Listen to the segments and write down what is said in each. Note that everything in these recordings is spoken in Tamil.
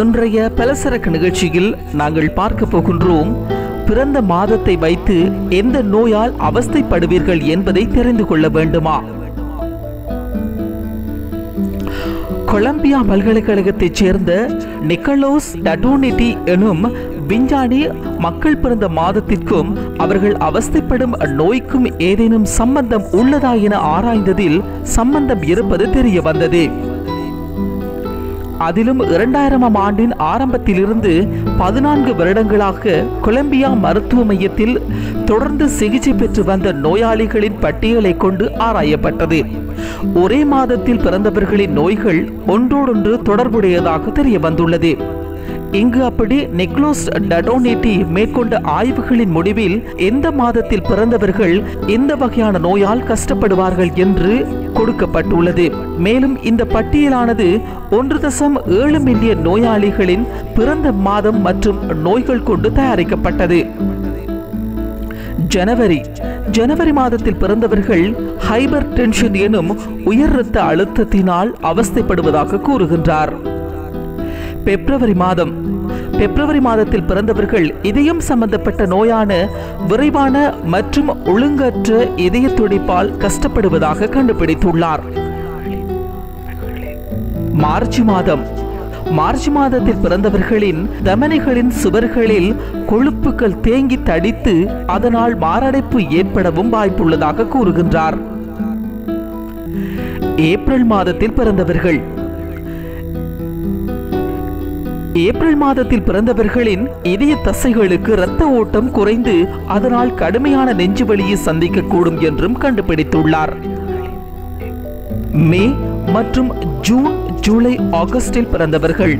இன்றைய பலசரக்கு நிகழ்ச்சியில் நாங்கள் பார்க்க போகின்றோம் பிறந்த மாதத்தை வைத்து எந்த நோயால் அவஸ்தைப்படுவீர்கள் என்பதை தெரிந்து கொள்ள வேண்டுமா? கொலம்பியா பல்கலைக்கழகத்தைச் சேர்ந்த நிக்கலோஸ் டடோனிட்டி எனும் விஞ்ஞானி மக்கள் பிறந்த மாதத்திற்கும் அவர்கள் அவஸ்தைப்படும் நோய்க்கும் ஏதேனும் சம்பந்தம் உள்ளதா என ஆராய்ந்ததில் சம்பந்தம் இருப்பது தெரிய வந்தது. அதிலும் இரண்டாயிரமாம் ஆண்டின் ஆரம்பத்திலிருந்து பதினான்கு வருடங்களாக கொலம்பியா மருத்துவ மையத்தில் தொடர்ந்து சிகிச்சை பெற்று வந்த நோயாளிகளின் பட்டியலை கொண்டு ஆராயப்பட்டது. ஒரே மாதத்தில் பிறந்தவர்களின் நோய்கள் ஒன்றோடொன்று தொடர்புடையதாக தெரிய வந்துள்ளது இங்கு அப்படி நெக்லோஸ் டடோனேட்டி மேற்கொண்ட ஆய்வுகளின் முடிவில் எந்த மாதத்தில் பிறந்தவர்கள் எந்த வகையான நோயால் கஷ்டப்படுவார்கள் என்று கொடுக்கப்பட்டுள்ளது. மேலும் இந்த பட்டியலானது ஒன்று தசம் ஏழு மில்லியன் நோயாளிகளின் பிறந்த மாதம் மற்றும் நோய்கள் கொண்டு தயாரிக்கப்பட்டது. ஜனவரி. ஜனவரி மாதத்தில் பிறந்தவர்கள் ஹைபர் டென்ஷன் எனும் உயர் இரத்த அழுத்தத்தினால் அவஸ்தைப்படுவதாக கூறுகின்றார். பிப்ரவரி மாதம். பிப்ரவரி மாதத்தில் பிறந்தவர்கள் இதயம் சம்பந்தப்பட்ட நோயான விரைவான மற்றும் ஒழுங்கற்ற இதய துடிப்பால் கஷ்டப்படுவதாக கண்டுபிடித்துள்ளார். மார்ச் மாதம். மார்ச் மாதத்தில் பிறந்தவர்களின் தமனிகளின் சுவர்களில் கொழுப்புகள் தேங்கி தடித்து அதனால் மாரடைப்பு ஏற்படவும் வாய்ப்புள்ளதாக கூறுகின்றார். ஏப்ரல் மாதத்தில் பிறந்தவர்கள். ஏப்ரல் மாதத்தில் பிறந்தவர்களின் இதய தசைகளுக்கு இரத்த ஓட்டம் குறைந்து அதனால் கடுமையான நெஞ்சு வலியை சந்திக்கக்கூடும் என்றும் கண்டுபிடித்துள்ளார். மே மற்றும் ஜூன் ஜூலை ஆகஸ்டில் பிறந்தவர்கள்.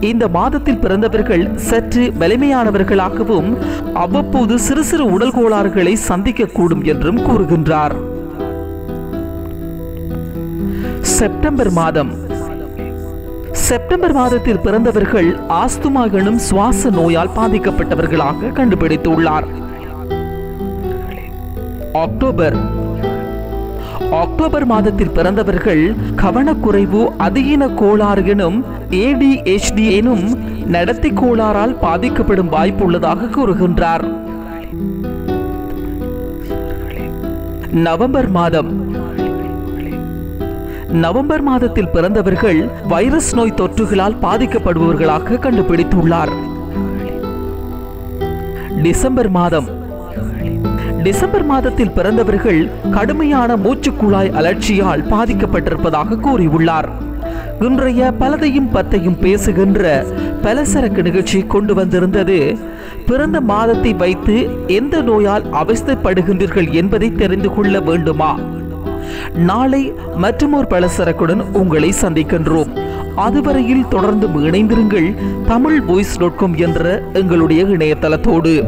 இந்த மாதத்தில் பிறந்தவர்கள் சற்று வலிமையானவர்களாகவும் அவ்வப்போது சிறு சிறு உடல் கோளாறுகளை சந்திக்கக்கூடும் என்றும் கூறுகின்றார். செப்டம்பர் மாதம். செப்டம்பர் மாதத்தில் பிறந்தவர்கள் ஆஸ்துமா எனும் சுவாச நோயால் பாதிக்கப்பட்டவர்களாக கண்டுபிடித்துள்ளார். அக்டோபர். அக்டோபர் மாதத்தில் பிறந்தவர்கள் கவனக்குறைவு அதிகீன கோளாறு எனும் ஏடிஎச்டி எனும் நடத்தை கோளாறால் பாதிக்கப்படும் வாய்ப்பு உள்ளதாக கூறுகின்றார். நவம்பர் மாதம். நவம்பர் மாதத்தில் பிறந்தவர்கள் வைரஸ் நோய் தொற்றுகளால் பாதிக்கப்படுபவர்களாக கண்டுபிடித்துள்ளார். டிசம்பர் மாதம். டிசம்பர் மாதத்தில் பிறந்தவர்கள் கடுமையான மூச்சுக்குழாய் அலர்ச்சியால் பாதிக்கப்பட்டிருப்பதாக கூறியுள்ளார். இன்றைய பலதையும் பத்தையும் பேசுகின்ற பலசரக்கு நிகழ்ச்சி கொண்டு வந்திருந்தது. பிறந்த மாதத்தை வைத்து எந்த நோயால் அவஸ்தைப்படுகின்றீர்கள் என்பதை தெரிந்து கொள்ள வேண்டுமா? நாளை மற்றமோர் பலசரக்குடன் உங்களை சந்திக்கின்றோம். அதுவரையில் தொடர்ந்து இணைந்திருங்கள் தமிழ் வாய்ஸ் டாட் காம் என்ற எங்களுடைய இணையதளத்தோடு.